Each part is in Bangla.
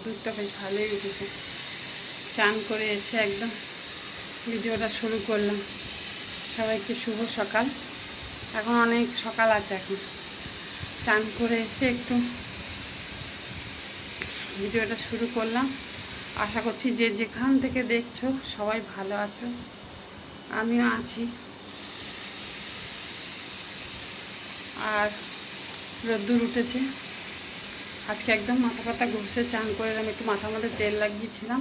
দুধটা বেশ ভালোই উঠেছে। চান করে এসে একদম ভিডিওটা শুরু করলাম। সবাইকে শুভ সকাল। এখন অনেক সকাল আছে এখন। চান করে এসে একটু ভিডিওটা শুরু করলাম। আশা করছি যে যেখান থেকে দেখছ সবাই ভালো আছো, আমিও আছি। আর রোদ্দুর উঠেছে। আজকে একদম মাথা পাতা ঘষে চান করে এলাম, একটু মাথার মধ্যে তেল লাগিয়েছিলাম।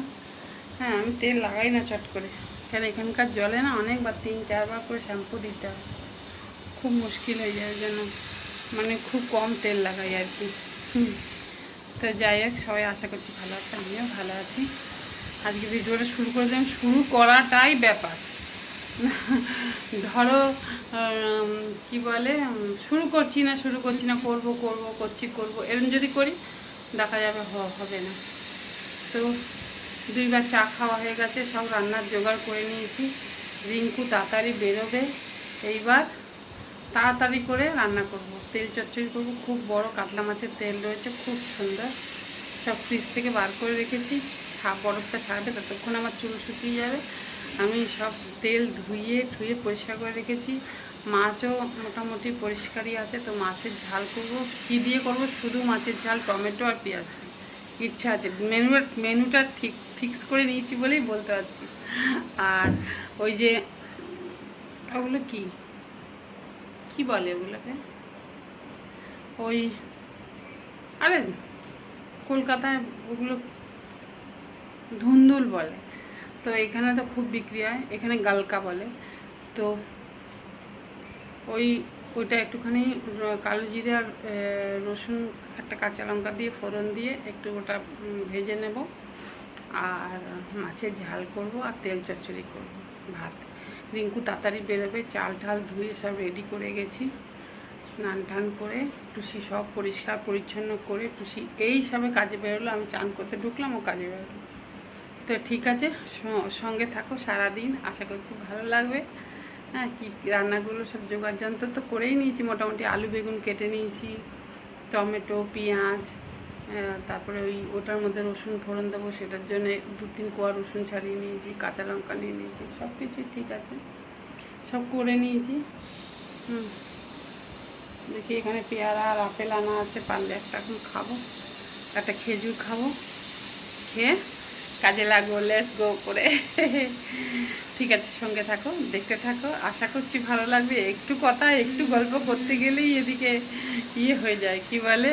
হ্যাঁ আমি তেল লাগাই না চট করে। কেন এখানকার জলে না অনেকবার, তিন, চারবার করে শ্যাম্পু দিতে হয়। খুব মুশকিল হয়ে যায় জন্য মানে খুব কম তেল লাগাই আর কি। তো যাই হোক, সবাই আশা করছি ভালো আছে, আমিও ভালো আছি। আজকে ভিডিওটা শুরু করে দিলাম। শুরু করাটাই ব্যাপার। ধরো কি বলে শুরু করছি না, শুরু করছি না, করব করব, করছি, করব এরকম যদি করি, দেখা যাবে হবে না। তো দুইবার চা খাওয়া হয়ে গেছে, সব রান্নার জোগাড় করে নিয়েছি। রিঙ্কু তাড়াতাড়ি বেরোবে, এইবার তাড়াতাড়ি করে রান্না করব। তেল চচ্চড়ি করব, খুব বড় কাতলা মাছের তেল রয়েছে, খুব সুন্দর। সব ফ্রিজ থেকে বার করে রেখেছি বরফটা ছাড়বে, ততক্ষণ আমার চুল শুকিয়ে যাবে। আমি সব তেল ধুয়ে ধুয়ে পরিষ্কার করে রেখেছি। মাছও মোটামুটি পরিষ্কারই আছে, তো মাছের ঝাল করব। কী দিয়ে করব? শুধু মাছের ঝাল, টমেটো আর পেঁয়াজ। ইচ্ছা আছে। মেনু, মেনুটা ঠিক ফিক্স করে নিয়েছি বলেই বলতে পারছি। আর ওই যে, ওগুলো কি? কি বলে ওগুলোকে? ওই, আরে, কলকাতায় ওগুলো ধুন্দুল বলে। তো এখানে তো খুব বিক্রি হয়, এখানে গালকা বলে। তো ওই, ওইটা একটুখানি কালো জিরে আর রসুন, একটা কাঁচা লঙ্কা দিয়ে ফোড়ন দিয়ে একটু ওটা ভেজে নেব। আর মাছের ঝাল করব আর তেল চচ্চড়ি করব, ভাত। রিঙ্কু তাড়াতাড়ি বেরোবে, চাল ঠাল ধুয়ে সব রেডি করে গেছি। স্নান টান করে, টুসি সব পরিষ্কার পরিচ্ছন্ন করে, টুসি এই সবে কাজে বেরোলো, আমি চান করতে ঢুকলাম, ও কাজে বেরোলো। তো ঠিক আছে সঙ্গে থাকো সারাদিন, আশা করছি ভালো লাগবে। হ্যাঁ কি রান্নাগুলো সব জোগাড় যন্ত্র তো করেই নিয়েছি, মোটামুটি আলু বেগুন কেটে নিয়েছি, টমেটো, পেঁয়াজ তারপরে ওই ওটার মধ্যে রসুন ফোড়ন দেবো, সেটার জন্য দু তিন কোয়া রসুন ছাড়িয়ে নিয়েছি, কাঁচা লঙ্কা নিয়ে নিয়েছি, সব কিছুই ঠিক আছে। সব করে নিয়েছি। হুম, দেখি এখানে পেয়ারা আর আপেল আনা আছে, পারলে একটা এখন খাব, একটা খেজুর খাব, খেয়ে কাজে লাগবো লেস গো করে। ঠিক আছে, সঙ্গে থাকো, দেখতে থাকো। আশা করছি ভালো লাগবে। একটু কথা, একটু গল্প করতে গেলেই এদিকে ইয়ে হয়ে যায়। কি বলে?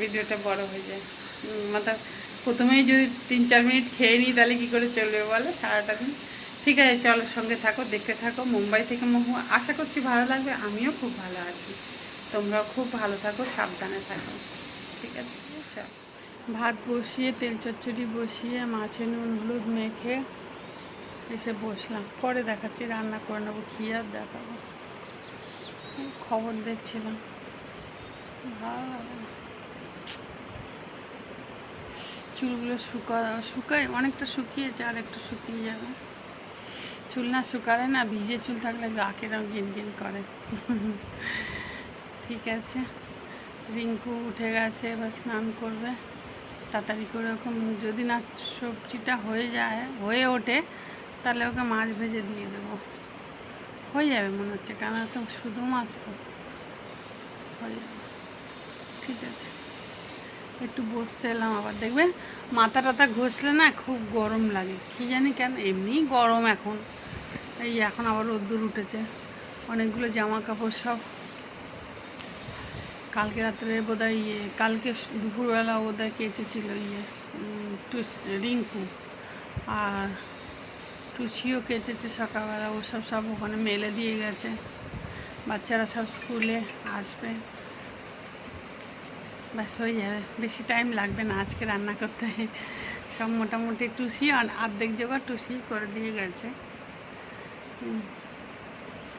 ভিডিওটা বড় হয়ে যায়। মাথা প্রথমেই যদি তিন চার মিনিট খেয়ে নিই, তাহলে কী করে চলবে বলো? সারাটা দিন। ঠিক আছে, চলো, সঙ্গে থাকো, দেখতে থাকো। মুম্বাই থেকে মহুয়া আশা করছি ভালো লাগবে। আমিও খুব ভালো আছি। তোমরাও খুব ভালো থাকো, সাবধানে থাকো। ঠিক আছে আচ্ছা ভাত বসিয়ে, তেল চচ্চড়ি বসিয়ে, মাছে নুন, হলুদ মেখে এসে বসলাম। পরে দেখাচ্ছি রান্না করে নেব, কী আর দেখাবো। খবর দেখছিলাম। চুলগুলো শুকা, শুকায়, অনেকটা শুকিয়েছে, আর একটু শুকিয়ে যাবে। চুল না শুকালে না, ভিজে চুল থাকলে গা কেরম গিন গিন করে। ঠিক আছে। রিঙ্কু উঠে গেছে, এবার স্নান করবে। তাড়াতাড়ি করে ওকে যদি না সবজিটা হয়ে যায়, হয়ে ওঠে, তাহলে ওকে মাছ ভেজে দিয়ে দেবো। হয়ে যাবে মনে হচ্ছে কেন তো শুধু মাছ তো। হয়ে যাবে। ঠিক আছে। একটু বসতে এলাম আবার, দেখবে মাথা টাথা ঘষলে না খুব গরম লাগে। কি জানি কেন এমনি গরম এখন। এই এখন আবার রোদ্দুর উঠেছে। অনেকগুলো জামা কাপড় সব কালকে রাত্রে বোধহয় ইয়ে কালকে দুপুরবেলা বোধহয় কেচেছিল ইয়ে টুস- রিঙ্কু। আর টুচিও কেচেছে সকালবেলা ওসব সব ওখানে মেলে দিয়ে গেছে। বাচ্চারা সব স্কুলে আসবে। ব্যাস, হয়ে যাবে। বেশি টাইম লাগবে না আজকে রান্না করতে। সব মোটামুটি টুসি আর অর্ধেক জোগাড় টুসি করে দিয়ে গেছে।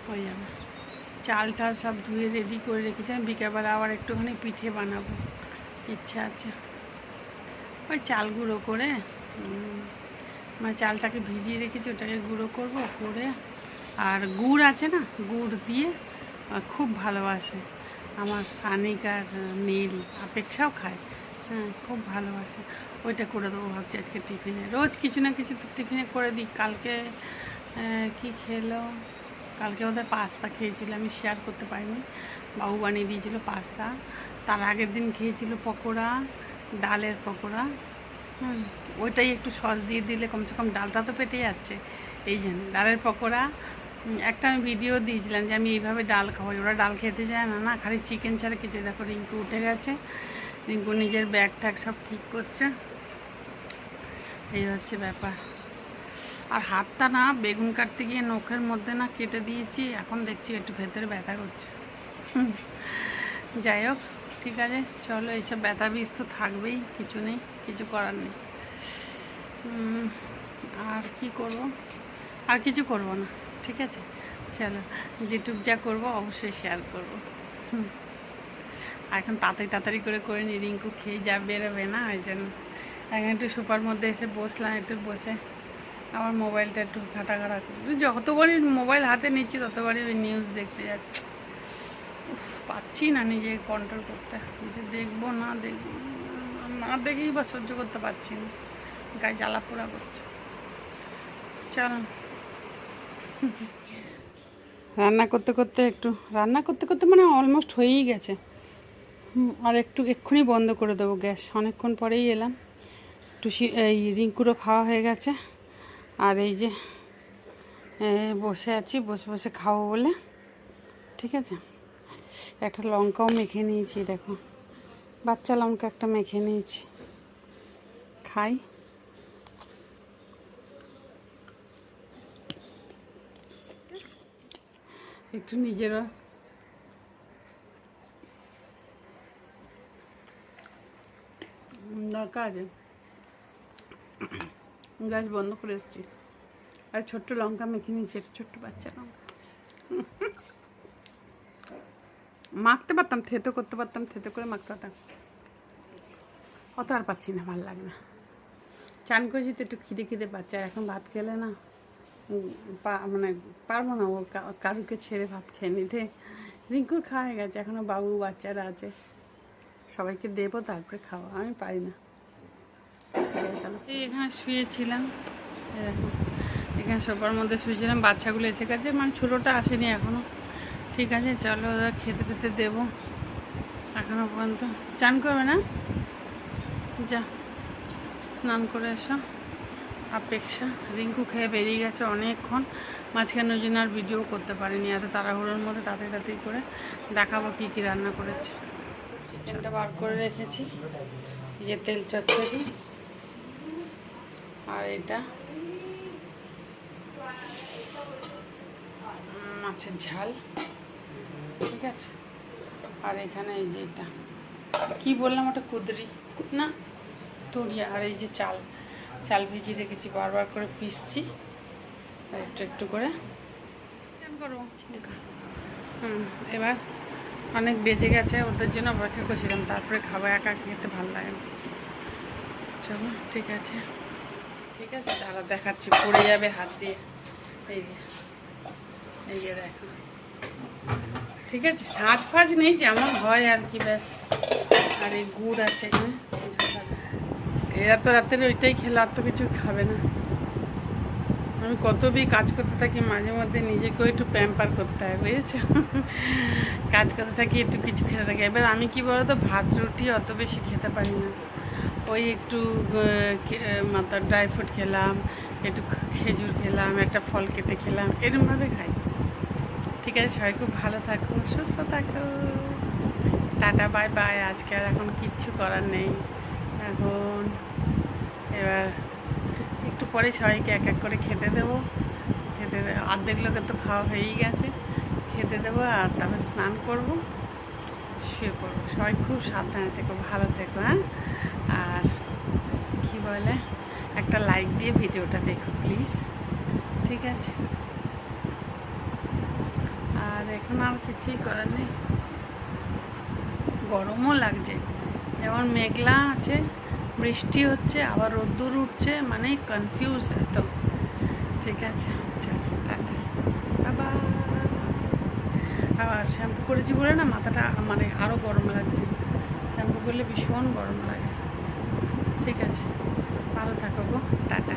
হয়ে যাবে। চালটা সব ধুয়ে রেডি করে রেখেছি আমি বিকেলবেলা আবার একটুখানি পিঠে বানাবো। ইচ্ছা আছে। ওই চাল গুঁড়ো করে মানে চালটাকে ভিজিয়ে রেখেছি, ওটাকে গুঁড়ো করব করে। আর গুড় আছে না, গুড় দিয়ে খুব ভালোবাসে। আমার সানিক আর নীল আপেক্ষাও খায়। হ্যাঁ খুব ভালোবাসে। ওইটা করে দেবো ভাবছি আজকে টিফিনে। রোজ কিছু না কিছু তো টিফিনে করে দিই। কালকে কি খেলো? কালকে ওদের পাস্তা খেয়েছিল, আমি শেয়ার করতে পারিনি। বাবু বানিয়ে দিয়েছিল পাস্তা। তার আগের দিন খেয়েছিল পকোড়া, ডালের পকোড়া। হুম, ওইটাই একটু সস দিয়ে দিলে কমসে কম ডালটা তো পেটে যাচ্ছে এই জন্য ডালের পকোড়া। একটা আমি ভিডিও দিয়েছিলাম যে আমি এইভাবে ডাল খাওয়াই ওরা ডাল খেতে চায় না না, খালি চিকেন ছাড়া কিছু দেখো, রিঙ্কু উঠে গেছে। রিঙ্কু নিজের ব্যাগ ট্যাগ সব ঠিক করছে। এই হচ্ছে ব্যাপার। আর হাতটা না, বেগুন কাটতে গিয়ে নখের মধ্যে না কেটে দিয়েছি, এখন দেখছি একটু ভেতরে ব্যথা করছে। যাই হোক, ঠিক আছে, চলো এইসব ব্যথা বীজ তো থাকবেই, কিছু নেই, কিছু করার নেই। আর কি করব? আর কিছু করব না, ঠিক আছে? চলো, যেটুক যা করব অবশ্যই শেয়ার করব। এখন তাড়াতাড়ি তাড়াতাড়ি করে করে নি, রিঙ্কু খেয়ে যা বেরোবে না, ওই জন্য। এখন একটু সুপার মধ্যে এসে বসলাম, একটু বসে আমার মোবাইলটা একটু ঘাটা ঘাটা করি যতবারই মোবাইল হাতে নিচ্ছি ততবারই ওই নিউজ দেখতে যাচ্ছি পাচ্ছি না নিজে কন্ট্রোল করতে। যে দেখব না দেখব, না দেখেই বা সহ্য করতে পারছি না। গায়ে জ্বালা পোড়া করছে। চল। রান্না করতে করতে একটু, রান্না করতে করতে মানে অলমোস্ট হয়েই গেছে। আর একটু এক্ষুনি বন্ধ করে দেবো গ্যাস। অনেকক্ষণ পরেই এলাম। একটু এই রিঙ্কুরও খাওয়া হয়ে গেছে। আর এই যে বসে আছি, বসে বসে খাব বলে, ঠিক আছে? একটা লঙ্কাও মেখে নিয়েছি, দেখো। বাচ্চা লঙ্কা একটা মেখে নিয়েছি। খাই। একটু নিজেরা দরকার আছে। গ্যাস বন্ধ করে এসেছি। আর ছোট্ট লঙ্কা মেখে নিয়েছি এটা ছোট্ট বাচ্চা লঙ্কা। মাখতে পারতাম, থেতো করতে পারতাম, থেতো করে মাখতে পারতাম। অত আর পাচ্ছি না, ভালো লাগে না। চান করেছি তো একটু খিদে খিদে পাচ্ছে, আর এখন ভাত খেলে না মানে পারব না, ও কারুকে ছেড়ে ভাত খেয়ে নিতে। রিঙ্কুর খাওয়া হয়ে গেছে এখনও বাবু, বাচ্চারা আছে। সবাইকে দেবো, তারপরে খাওয়া, আমি পারি না। এই এখানে শুয়েছিলাম। দেখো, এখানে সোফার মধ্যে শুয়েছিলাম বাচ্চাগুলো এসে গেছে মানে ছোটোটা আসেনি এখনও ঠিক আছে চলো ওরা খেতে খেতে দেবো। এখনও পর্যন্ত। চান করবে না? যা স্নান করে এসো। অপেক্ষা। রিঙ্কু খেয়ে বেরিয়ে গেছে অনেকক্ষণ। মাঝখানে ওই জন্য আর ভিডিও করতে পারিনি এত তাড়াহুড়োর মধ্যে তাড়াতাড়ি তাড়াতাড়ি করে দেখাবো কী কী রান্না করেছি। চিকেনটা বার করে রেখেছি। ইয়ে তেল চচ্চড়ি। আর এটা? মাছের ঝাল। ঠিক আছে? আর এখানে এই যে এটা। কি বললাম ওটা? কুদরি। না তুরিয়া আর এই যে চাল। চাল ভিজিয়ে রেখেছি বারবার করে পিসছি। একটু একটু করে। করব। হুম এবার অনেক বেজে গেছে ওদের জন্য অপেক্ষা করছিলাম। তারপরে খাবার একা খেতে ভালো লাগে চলো ঠিক আছে। ঠিক আছে দাঁড়া দেখাচ্ছি, পড়ে যাবে হাত দিয়ে। এই দেখো। ঠিক আছে, সাজ ফাজ নেই, যেমন হয় আর কি, ব্যাস। আর এই গুড় আছে এরা তো রাতের ওইটাই খেলে, আর তো কিছু খাবে না। আমি কত বি কাজ করতে থাকি, মাঝে মধ্যে নিজেকেও একটু প্যাম্পার করতে হয়, বুঝেছ? কাজ করতে থাকি, একটু কিছু খেতে থাকি। এবার আমি কি বলতো, ভাত, রুটি অত বেশি খেতে পারি না। ওই একটু মাথার ড্রাই ফ্রুট খেলাম, একটু খেজুর খেলাম, একটা ফল কেটে খেলাম, এরমভাবে খাই। ঠিক আছে, সবাই খুব ভালো থাকো, সুস্থ থাকো। টাটা বাই বাই আজকে আর এখন কিচ্ছু করার নেই। এখন এবার একটু পরে সবাইকে এক এক করে খেতে দেবো। খেতে অর্ধেক লোকের তো খাওয়া হয়েই গেছে। খেতে দেবো আর তারপর স্নান করব, শুয়ে পড়ব। সবাই খুব সাবধানে থেকো, ভালো থেকো হ্যাঁ? কি বলে, একটা লাইক দিয়ে ভিডিওটা দেখো প্লিজ ঠিক আছে? আর এখন আর কিছুই করার নেই। গরমও লাগছে। যেমন মেঘলা আছে, বৃষ্টি হচ্ছে, আবার রোদ্দুর উঠছে মানে কনফিউজ তো ঠিক আছে বাবা আবার শ্যাম্পু করেছি বলে না, মাথাটা মানে আরও গরম লাগছে। শ্যাম্পু করলে ভীষণ গরম লাগে। ঠিক আছে। ভালো থাকো গো। টাটা।